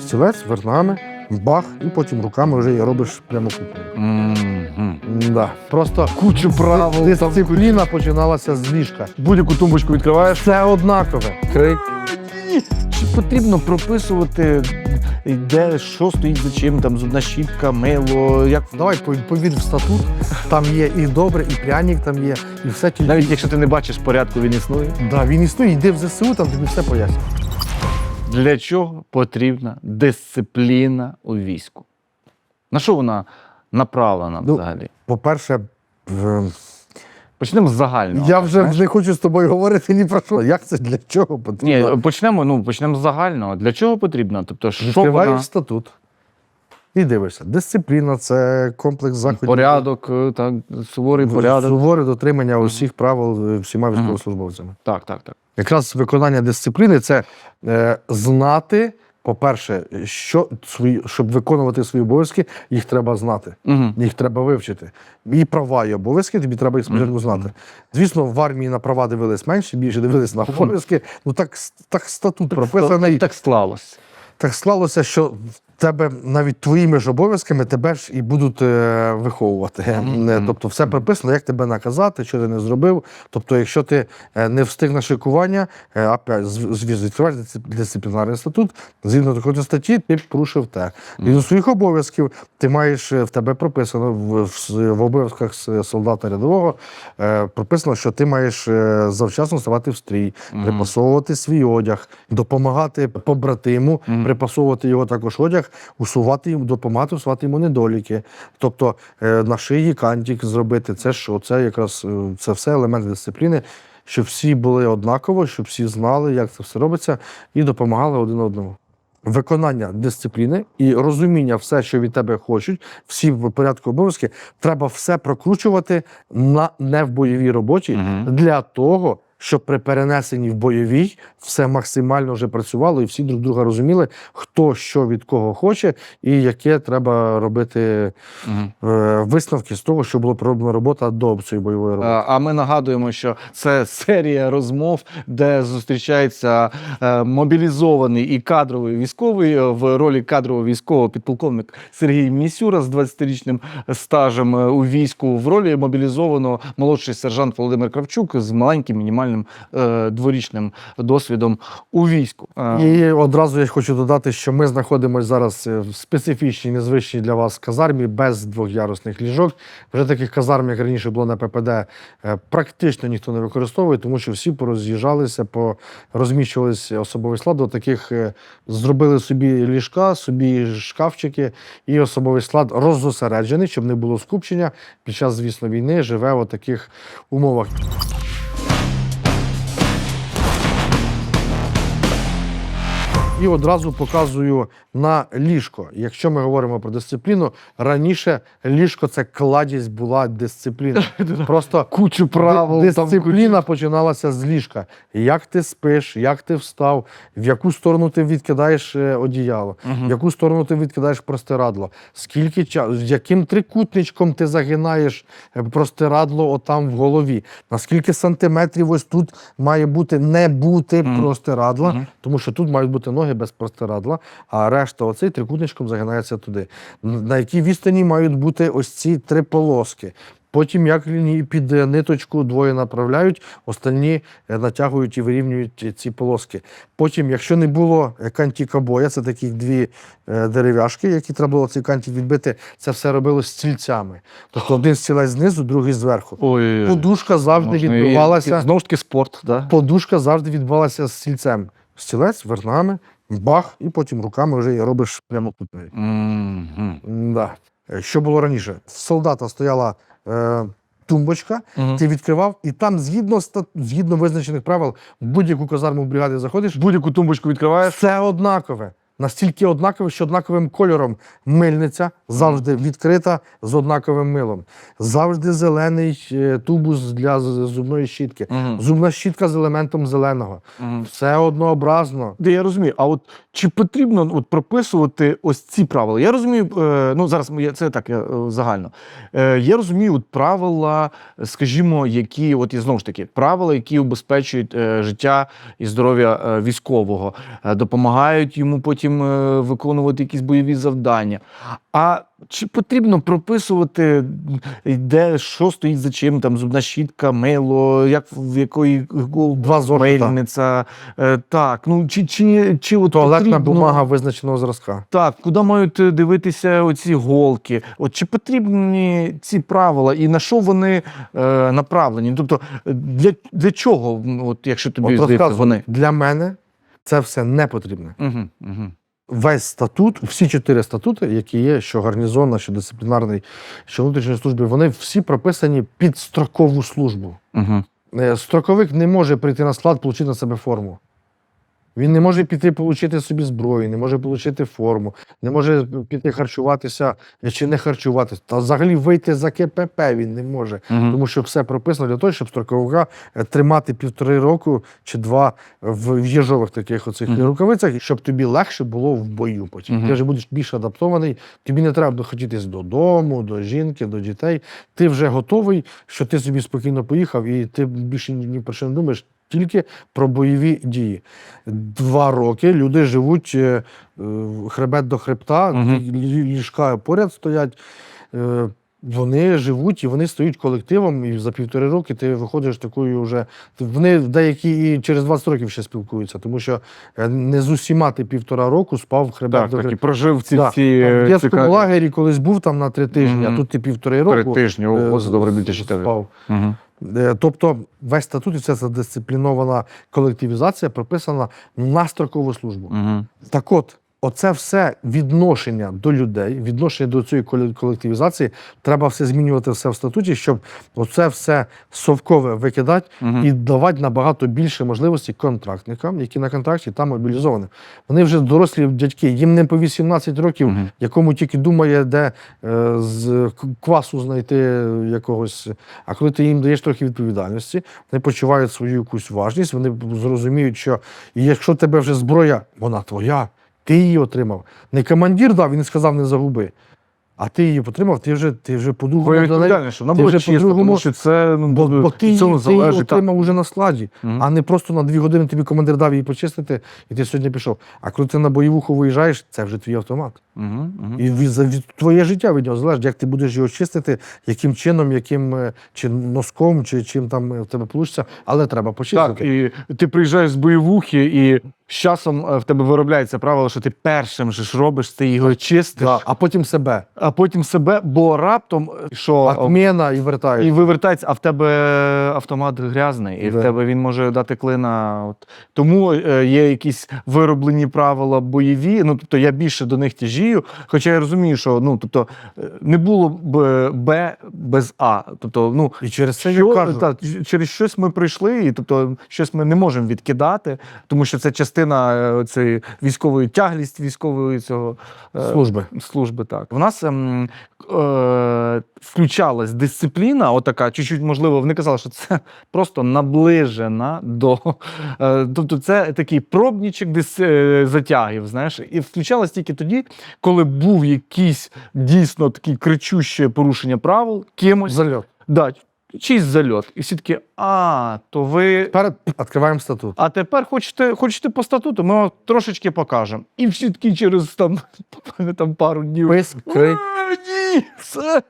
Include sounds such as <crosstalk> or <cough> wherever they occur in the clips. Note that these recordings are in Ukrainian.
Стілець, вернами, бах, і потім руками вже і робиш прямокутник. Мгм. Да. Просто Кучу правил. дисципліна починалася з ліжка. Будь-яку тумбочку відкриваєш. Все однакове. Крик. Чи потрібно прописувати, де що стоїть за чим, там зубна щітка, мило, як Давай пов- повір в статут. Там є і добре, і пряник там є, і все тільки. навіть якщо ти не бачиш порядку, він існує. Да, він існує, йди в ЗСУ, там тобі все пояснює. Для чого потрібна дисципліна у війську? На що вона направлена Ну, взагалі? По-перше, в- Почнемо з загального. я вже не хочу з тобою говорити ні про що. Як це для чого потрібно? Ні, почнемо, ну, почнемо з загального. Для чого потрібно? Тобто, що Відкриваєш вона, статут і дивишся. Дисципліна це комплекс заходів. порядок, е, так, суворий порядок. Суворе дотримання усіх правил е, всіма військовослужбовцями. Так, так, так. Якраз виконання дисципліни це е, знати, по-перше, що свої, щоб виконувати свої обов'язки, їх треба знати. Угу. Їх треба вивчити. І права, і обов'язки, тобі треба їх спочатку знати. Звісно, в армії на права дивились менше, більше дивились на обов'язки. Ну так, так статут прописаний. Так склалось. Так склалося, що тебе навіть твоїми ж обов'язками тебе ж і будуть е, виховувати. Мгм. Е, Тобто, все прописано, як тебе наказати, що ти не зробив. Тобто, якщо ти е, не встиг на шикування, е, опять з- відкриваєш дисциплінарний статут, згідно такої статті, ти порушив те. І до своїх обов'язків ти маєш в тебе прописано в, в, в обов'язках солдата рядового, е, прописано, що ти маєш завчасно ставати в стрій, Мгм. припасовувати свій одяг, допомагати побратиму, Мгм. припасовувати його також одяг, усувати йому, допомагати усувати йому недоліки. Тобто е, на шиї кантик зробити. Це що? Це якраз е, це все елементи дисципліни, щоб всі були однаково, щоб всі знали, як це все робиться, і допомагали один одному. Виконання дисципліни і розуміння все, що від тебе хочуть, всі в порядку обов'язки, треба все прокручувати на не в бойовій роботі Мгм. для того, щоб при перенесенні в бойовій все максимально вже працювало, і всі друг друга розуміли, хто що від кого хоче, і яке треба робити е, висновки з того, що було пророблена робота до цієї бойової роботи. А а ми нагадуємо, що це серія розмов, де зустрічається е, мобілізований і кадровий військовий е, в ролі кадрового військового підполковник Сергій Місюра з 20-річним стажем е, у війську, в ролі мобілізованого молодший сержант Володимир Кравчук з маленьким мінімальним е, дворічним досвідом у війську. Е, І одразу я хочу додати, що ми знаходимося зараз е, в специфічній, незвичній для вас казармі без двохярусних ліжок. Вже таких казарм, як раніше було на ППД, е, практично ніхто не використовує, тому що всі пороз'їжджалися, порозміщувалися особовий склад. До таких зробили собі ліжка, собі шкафчики, і особовий склад роззосереджений, щоб не було скупчення. Під час, звісно, війни живе у таких умовах. І одразу показую на ліжко. Якщо ми говоримо про дисципліну, раніше ліжко це кладість була дисципліна. <laughs> Просто Кучу правил. дисципліна починалася з ліжка. Як ти спиш, як ти встав, в яку сторону ти відкидаєш е, одіяло, в яку сторону ти відкидаєш простирадло, скільки часу, яким трикутничком ти загинаєш е, простирадло отам в голові, на скільки сантиметрів ось тут має бути не бути простирадла, тому що тут мають бути ноги без простирадла, а решта оцей трикутничком загинається туди. На якій відстані мають бути ось ці три полоски. Потім, як під ниточку двоє направляють, остальні е, натягують і вирівнюють ці полоски. Потім, якщо не було е, кантікобоя, це такі дві е, дерев'яшки, які треба було цей кантик відбити, це все робилось стільцями. Тобто один стілець знизу, другий зверху. Ой, Подушка завжди можна і- відбивалася. і Знову ж таки спорт, да? Подушка завжди відбувалася з стільцем. Стілець, вернами, бах, і потім руками вже робиш Mm -hmm. Да. Е, Що було раніше? В солдата стояла е, тумбочка, Мгм. ти відкривав, і там, згідно, згідно визначених правил, в будь-яку казарму бригади заходиш, Будь-яку тумбочку відкриваєш. все однакове. Настільки однакове, що однаковим кольором мильниця завжди відкрита з однаковим милом. Завжди зелений е, тубус для зубної щітки. Мгм. Зубна щітка з елементом зеленого. Мгм. Все однообразно. Де я розумію, а от чи потрібно от прописувати ось ці правила? Я розумію, е, ну зараз це так я, е, загально. Я розумію от правила, скажімо, які, от і знову ж таки, правила, які убезпечують життя і здоров'я військового, допомагають йому потім потім е, виконувати якісь бойові завдання. А чи потрібно прописувати, де що стоїть за чим, там зубна щітка, мило, як в якої Два зошита. мельниця? Е, так, ну чи, чи, чи от Туалетна потрібно- бумага визначеного зразка. так, куди мають е, дивитися оці голки? От чи потрібні ці правила і на що вони е, направлені? Тобто, для, для чого, от, якщо тобі От здається, вони? Для мене це все не потрібно. Угу, угу. Весь статут, всі чотири статути, які є, що гарнізонна, що дисциплінарний, що внутрішньої служби, вони всі прописані під строкову службу. Угу. Строковик не може прийти на склад, отримати на себе форму. Він не може піти отримати собі зброю, не може отримати форму, не може піти харчуватися е, чи не харчуватися. Та взагалі вийти за КПП він не може. Тому що все прописано для того, щоб строковика е, тримати півтори року чи два в їжових таких оцих Мгм. рукавицях, щоб тобі легше було в бою. Потім Мгм. ти вже будеш більш адаптований. Тобі не треба хотітись додому, до жінки, до дітей. Ти вже готовий, що ти собі спокійно поїхав, і ти більше ні про що не думаєш. Тільки про бойові дії. Два роки люди живуть е, е, хребет до хребта, лі- ліжка поряд стоять. Е, вони живуть і вони стають колективом, і за півтори роки ти виходиш такою вже. Вони деякі і через 20 років ще спілкуються, тому що е, не з усіма ти півтора року спав хребет Так, до так, і прожив ці Да. всі Там В е, дитячому лагері колись був там на три тижні, Мгм. а тут ти півтори року. Три тижні, о, о, добре більше чотири. спав. Угу. Е, Тобто весь статут і вся ця дисциплінована колективізація прописана на строкову службу. Угу. Так от, оце все відношення до людей, відношення до цієї коле- колективізації, треба все змінювати все в статуті, щоб оце все совкове викидати Угу. і давати набагато більше можливостей контрактникам, які на контракті там мобілізовані. Вони вже дорослі дядьки, їм не по 18 років, Мгм. якому тільки думає, де е, з квасу знайти якогось. А коли ти їм даєш трохи відповідальності, вони почувають свою якусь важність, вони зрозуміють, що і якщо тебе вже зброя, вона твоя, ти її отримав. Не командир дав, він сказав, не загуби. А ти її отримав, ти вже, ти вже по-другому Твоя до неї- відповідальність, вона була чиста, тому що це ну, Бо, бо ти, її, ти її отримав уже на складі, Мгм. а не просто на дві години тобі командир дав її почистити, і ти сьогодні пішов. А коли ти на бойовуху виїжджаєш, це вже твій автомат. Мгм, мгм. І від, від твоє життя від нього залежить, як ти будеш його чистити, яким чином, яким е, чи носком, чи чим там е, в тебе вийде, але треба почистити. Так, і ти приїжджаєш з бойовухи, і з часом е, в тебе виробляється правило, що ти першим же ж робиш, ти його чистиш, Да, а потім себе. а потім себе, бо раптом е, що Отміна і і вивертається, а в тебе автомат грязний, і Да. в тебе він може дати клина. От. Тому е, є якісь вироблені правила бойові. Ну тобто я більше до них тяжію. Хоча я розумію, що ну тобто е, не було б Б без А. Тобто, ну І через це що, я кажу. та, через щось ми прийшли, і тобто щось ми не можемо відкидати, тому що це частина е, цієї військової тяглість військової цього е, Служби. служби. Так в нас ем, е, включалась дисципліна, отака, чуть-чуть можливо, вони казали, що це <laughs> просто наближена до. Е, тобто, це такий пробнічок дис, е, затягів. Знаєш, і включалась тільки тоді, коли був якийсь дійсно такий кричуще порушення правил кимось. Зальот. Да, чийсь зальот. І всі такі, а, то ви. Тепер відкриваємо статут. А тепер хочете, хочете по статуту, ми вам трошечки покажемо. І всі такі через там, <laughs> там пару днів. Пис, крик. «А, Ні, все,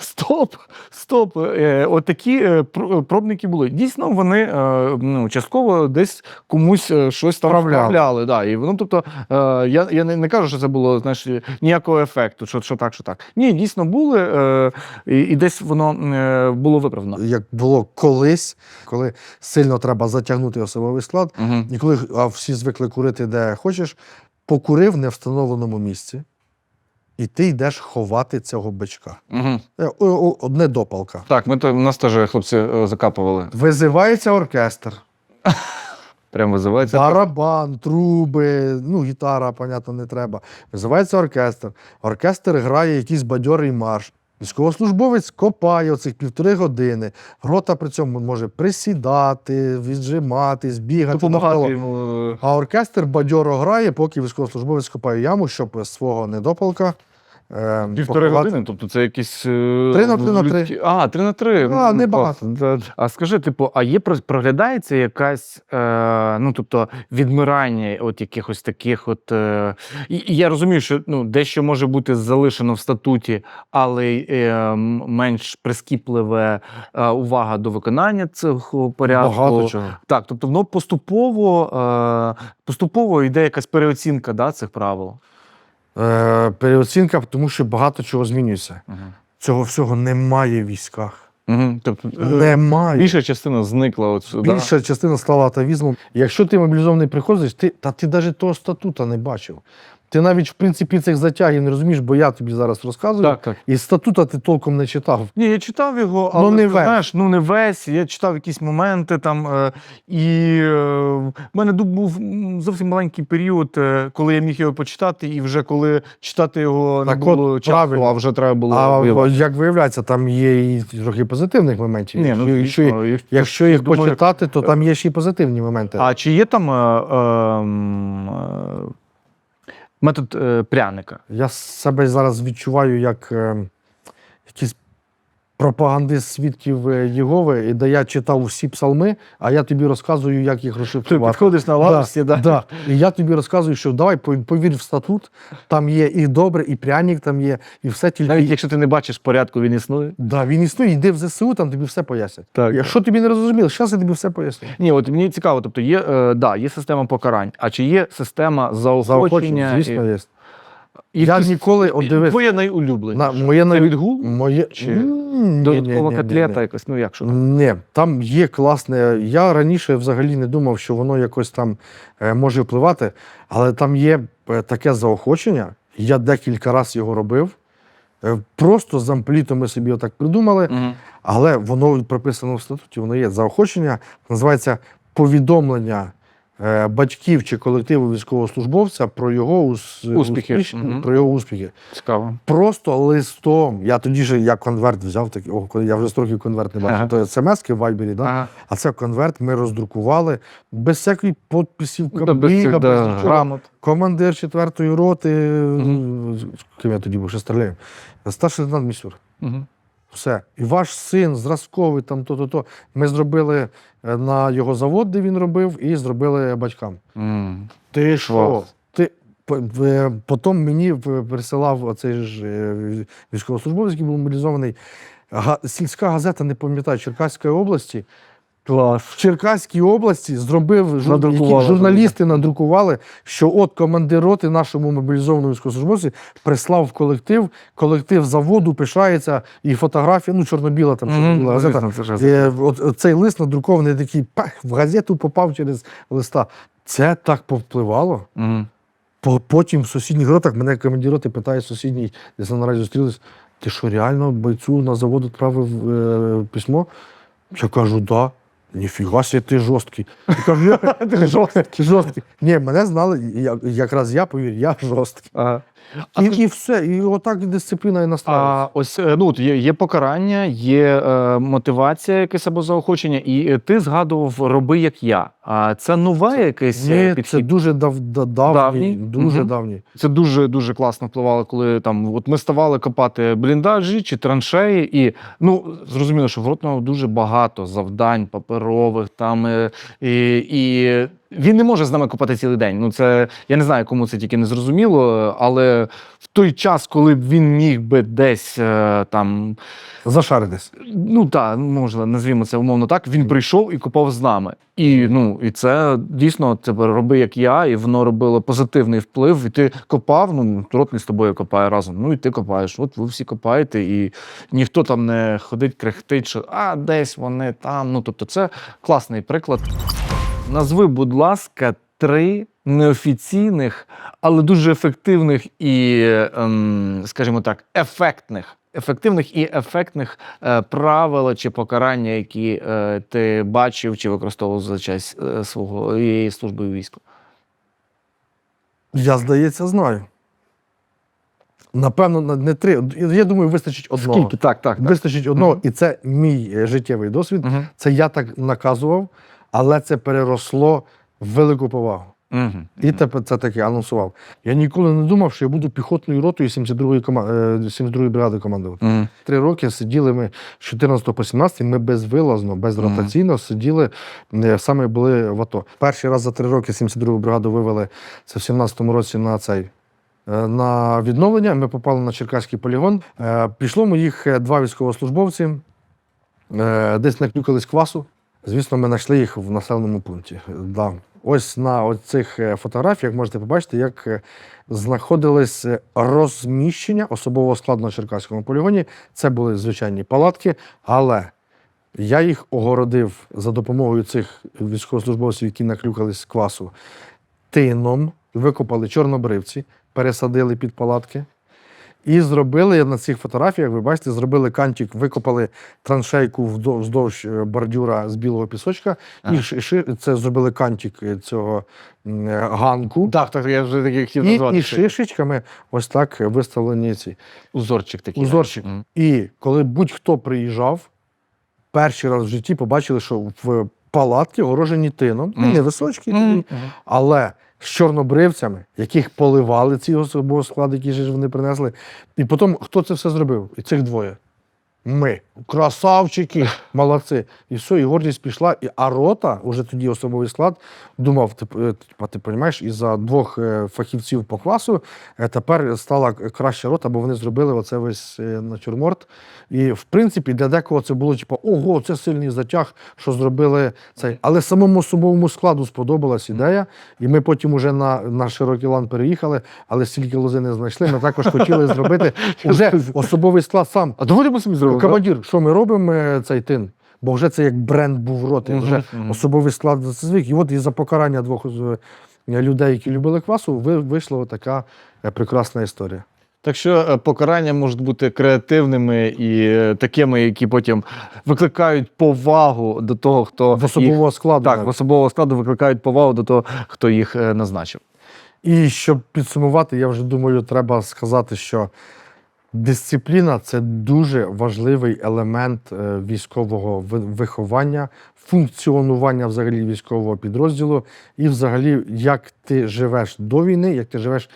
стоп, стоп. Е, от такі е, пробники були. Дійсно, вони е, ну, частково десь комусь е, щось там Вправляли. вправляли. Да. І, ну, тобто, е, я, я не, не кажу, що це було знаєш, ніякого ефекту, що, що так, що так. Ні, дійсно були, е, і, і десь воно е, було виправдано. Як було колись, коли сильно треба затягнути особовий склад, Угу. і коли а всі звикли курити де хочеш, покурив в невстановленому місці, і ти йдеш ховати цього бичка. Угу. Одне допалка. Так, ми то, нас теж хлопці е, закапували. Визивається оркестр, <laughs> Прям визивається. барабан, труби, ну, гітара, понятно, не треба. Визивається оркестр. Оркестр грає якийсь бадьорий марш. Військовослужбовець копає оцих півтори години. Рота при цьому може присідати, віджиматись, бігати. Допомагати йому. е, А оркестр бадьоро грає, поки військовослужбовець копає яму, щоб свого недопалка Півтори поховати. години, тобто це якісь. Три на три на три. А, три на три. А, Ну, небагато. А скажи, типу, а є проглядається якась, е, ну тобто, відмирання от якихось таких, от. Е, і я розумію, що ну, дещо може бути залишено в статуті, але е, менш прискіпливе е, увага до виконання цього порядку. Багато чого. Так, тобто воно поступово, е, поступово йде якась переоцінка да, цих правил. Е, переоцінка, тому що багато чого змінюється. Угу. Цього всього немає в військах. Угу. Тобто, е, Немає. більша частина зникла от Більша да? частина стала атавізмом. Якщо ти мобілізований приходиш, ти, та ти навіть того статута не бачив. Ти навіть, в принципі, цих затягів не розумієш, бо я тобі зараз розказую. Так, так. І статута ти толком не читав. Ні, я читав його, Ну, але не весь. знаєш, ну не весь. Я читав якісь моменти там. Е, і е, в мене був зовсім маленький період, е, коли я міг його почитати, і вже коли читати його Так не було от, часу, правильно. а вже треба було. А як виявляється, там є і трохи позитивних моментів. Ні, ну, якщо, звісно, їх- якщо їх думаю, почитати, то там є ще й позитивні моменти. А чи є там е, е, м, е, метод е, пряника? Я себе зараз відчуваю як е, якийсь пропагандист свідків е, Єгови, і де я читав всі псалми, а я тобі розказую, як їх Ти підходиш на лавочці, да, Да. І я тобі розказую, що давай пов- повір в статут, там є і добре, і пряник там є, і все тільки. Навіть якщо ти не бачиш порядку, він існує. Да, він існує, йди в ЗСУ, там тобі все пояснять. Так. Якщо тобі не розуміло, зараз я тобі все поясню. Ні, от мені цікаво, тобто є, е, да, є система покарань, а чи є система заохочення? Заохочення, звісно, є. І, Я якісь- ніколи от дивись, Твоє найулюбленіше. на, моє Це на відгул? моє Чи ні, Додаткова ні, ні, ні, котлета ні. якась, ну як що? Ні, там є класне. Я раніше взагалі не думав, що воно якось там е, може впливати, але там є е, таке заохочення. Я декілька разів його робив. Е, Просто з амплітом ми собі отак придумали, Мгм. але воно прописано в статуті, воно є заохочення. Називається повідомлення батьків чи колективу військовослужбовця про його ус- Успіхи. успіш- Мгм. про його успіхи. Цікаво. Просто листом. Я тоді ж я конверт взяв, такий, о, я вже 100 конверт не бачив. Ага. То смс-ки в Вайбері, да? Ага. а це конверт ми роздрукували без всякої підписів, Ну, без цих, да, грамот. Командир 4-ї роти, з ким я тоді був ще стріляю, старший лейтенант Місюр. Мгм. Все. І ваш син зразковий, там то-то. то Ми зробили е, на його завод, де він робив, і зробили батькам. Mm. Ти що? Ти потім мені присилав оцей ж е, військовослужбовець, який був мобілізований. Сільська газета, не пам'ятаю, Черкаської області. Клас. В Черкаській області зробив жур... Надрукували. які журналісти надрукували, що от командир роти нашому мобілізованому військовослужбовцю прислав в колектив, колектив заводу пишається, і фотографія, ну, чорно-біла там чорно-біла газета. Е, от, от цей лист надрукований такий, пах, в газету попав через листа. Це так повпливало. Мгм. По- Потім в сусідніх ротах мене командир роти питає сусідній, десь на наразі зустрілись, ти що, реально бойцю на завод відправив е, письмо? Я кажу, да. Ніфіга себе, ти жорсткий. Я кажу, я <laughs> Ти жорсткий. жорсткий. Ні, мене знали, я, якраз я повір, я жорсткий. Ага. І, і все, і отак дисципліна і. А ось е, ну, от є, є покарання, є е, мотивація, якесь або заохочення, і е, ти згадував роби як я. А це нове якесь е, Ні, це підхід? дуже дав, да- давній, Давній? дуже Мгм. давній. Це дуже дуже класно впливало, коли там от ми ставали копати бліндажі чи траншеї, і ну зрозуміло, що в Ротного дуже багато завдань паперових там е, і, і він не може з нами копати цілий день. Ну це я не знаю, кому це тільки не зрозуміло, але в той час, коли б він міг би десь е, там Зашаритись. ну так, можна назвімо це умовно так. Він прийшов і копав з нами. І ну і це дійсно це роби як я, і воно робило позитивний вплив. І ти копав. Ну ротний з тобою копає разом. Ну і ти копаєш. От ви всі копаєте, і ніхто там не ходить, крехтить, що а десь вони там. Ну тобто, це класний приклад. Назви, будь ласка, три неофіційних, але дуже ефективних і, ем, скажімо так, ефектних. Ефективних і ефектних е, правил чи покарання, які е, ти бачив чи використовував за час е, свого і служби війську. Я, здається, знаю. Напевно, не три. Я думаю, вистачить одного. Так, так. так. Вистачить одного, Мгм. і це мій е, життєвий досвід. Мгм. Це я так наказував, але це переросло в велику повагу. Угу. І тепер це таке анонсував. Я ніколи не думав, що я буду піхотною ротою 72-ї кома... е, 72-ї бригади командувати. Угу. Три роки сиділи ми з 14 по 17, ми безвилазно, безротаційно сиділи, е, саме були в АТО. Перший раз за три роки 72-гу бригаду вивели це в 17-му році на цей. е, На відновлення ми попали на Черкаський полігон. Е, Пішло моїх два військовослужбовці, десь наклюкались квасу. Звісно, ми знайшли їх в населеному пункті. Е, Да. Ось на цих фотографіях можете побачити, як е, знаходились е, розміщення особового складу на Черкаському полігоні. Це були звичайні палатки, але я їх огородив за допомогою цих військовослужбовців, які наклюкались квасу, тином, викопали чорнобривці, пересадили під палатки. І зробили на цих фотографіях, ви бачите, зробили кантик, викопали траншейку вздовж е, бордюра з білого пісочка, і ши- це зробили кантик е, цього е, ганку. Так, так, я вже таки хотів назвати. і шишечками ось так виставлені ці Узорчик такий. узорчик. Мгм. І коли будь-хто приїжджав, перший раз в житті побачили, що в палатки огорожені тином, невисочкі, Мгм. такі, але з чорнобривцями, яких поливали ці особового складу, які ж вони принесли. І потім хто це все зробив? І цих двоє. Ми. Красавчики, молодці. І все, і гордість пішла. І, а рота, уже тоді особовий склад, думав, ти, е, типа, ти розумієш, із-за двох е, фахівців по класу е, тепер стала краща рота, бо вони зробили оце весь натюрморт. І, в принципі, для декого це було, типу, ого, це сильний затяг, що зробили цей. Але самому особовому складу сподобалась ідея. І ми потім уже на, на широкий лан переїхали, але стільки лози не знайшли. Ми також хотіли зробити <laughs> уже особовий склад сам. А доволі ми самі зробили. Так? Командир, що ми робимо е, цей тин? Бо вже це як бренд був роти, вже особовий склад за це звик. І от із-за покарання двох е, людей, які любили квасу, вийшла така е, прекрасна історія. Так що покарання можуть бути креативними і такими, які потім викликають повагу до того, хто В їх, складу. так, в особового складу викликають повагу до того, хто їх назначив. І щоб підсумувати, я вже думаю, треба сказати, що дисципліна це дуже важливий елемент е, військового виховання, функціонування взагалі військового підрозділу, і взагалі, як ти живеш до війни, як ти живеш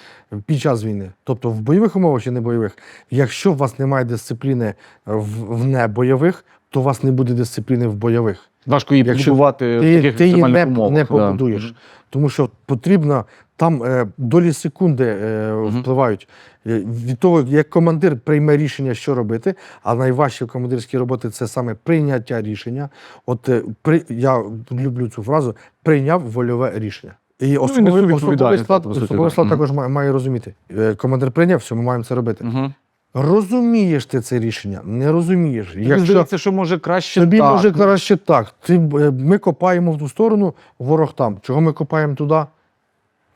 під час війни. Тобто в бойових умовах чи не бойових, якщо у вас немає дисципліни в, в небойових, то у вас не буде дисципліни в бойових. Важко її Якщо побудувати в ти, таких ти її не, умовах. не да. побудуєш. Тому що потрібно там е, долі секунди е, впливають. Е, Від того, як командир прийме рішення, що робити, а найважче в командирській роботі це саме прийняття рішення. От е, при, я люблю цю фразу прийняв вольове рішення. І несу особовий, особовий відповідальність, склад, особовий склад також має, має розуміти. Е, Командир прийняв, все, ми маємо це робити. Мгм. Розумієш ти це рішення? Не розумієш. Тобі здається, що може краще Тобі так. може краще так. Ти, е, ми копаємо в ту сторону, ворог там. Чого ми копаємо туди?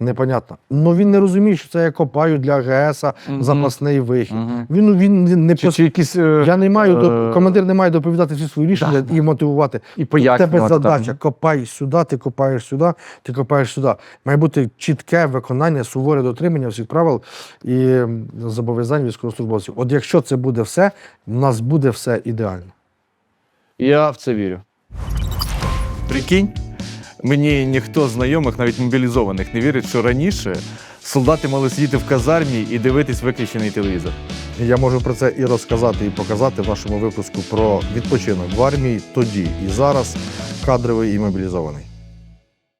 Непонятно. Ну він не розуміє, що це я копаю для АГС Мгм. запасний вихід. Мгм. Він, він не, Чи, пос- чи якісь е, Я не маю до е, командир не має доповідати всі свої рішення і мотивувати. і У пояснювати. тебе так. задача копай сюди, ти копаєш сюди, ти копаєш сюди. Має бути чітке виконання, суворе дотримання всіх правил і зобов'язань військовослужбовців. От якщо це буде все, в нас буде все ідеально. Я в це вірю. Прикинь, мені ніхто знайомих, навіть мобілізованих, не вірить, що раніше солдати мали сидіти в казармі і дивитись виключений телевізор. Я можу про це і розказати, і показати в нашому випуску про відпочинок в армії тоді і зараз, кадровий і мобілізований.